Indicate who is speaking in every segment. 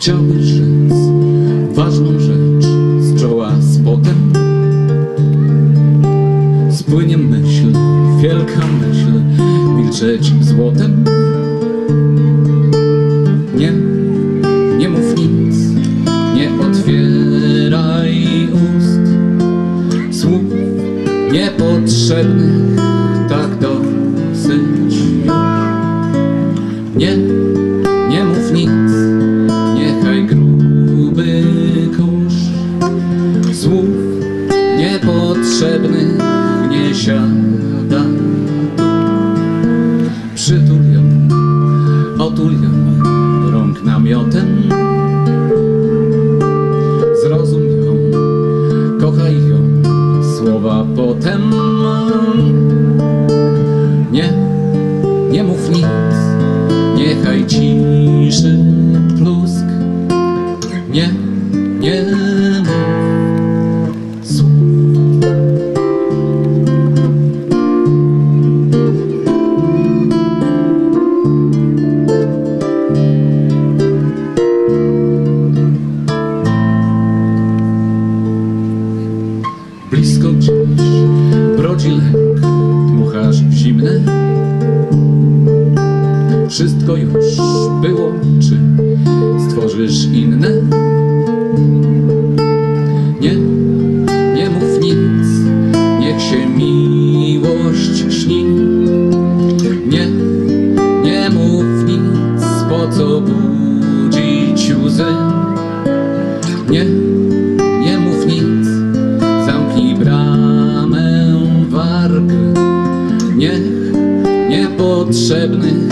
Speaker 1: Tell me. Spłynie myśl, wielka myśl, milczeć złotem? Nie, nie mów nic, nie otwieraj ust. Słów niepotrzebnych, tak dosyć nie mów nic, niechaj ciszy plusk. Nie, nie mów słów. Blisko gdzieś brodzi lęk, dmuchasz w zimne Wszystko już było, czy stworzysz inne? Nie, nie mów nic, niech się miłość śni. Nie, nie mów nic, po co budzić łzy? Nie, nie mów nic, zamknij bramę warg. Niech niepotrzebnych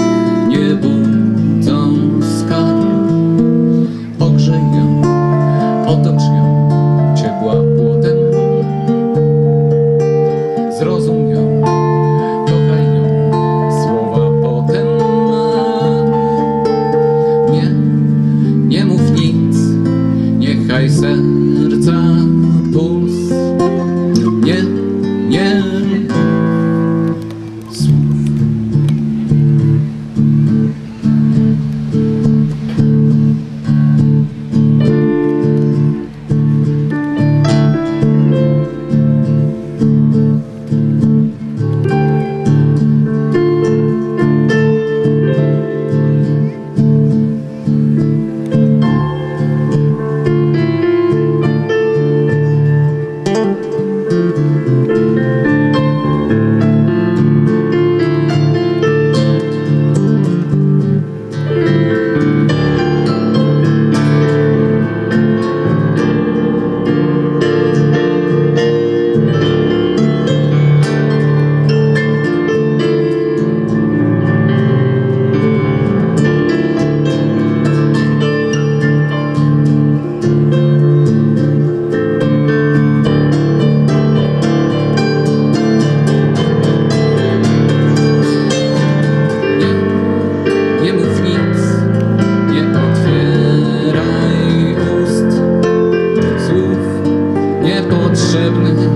Speaker 1: niepotrzebny.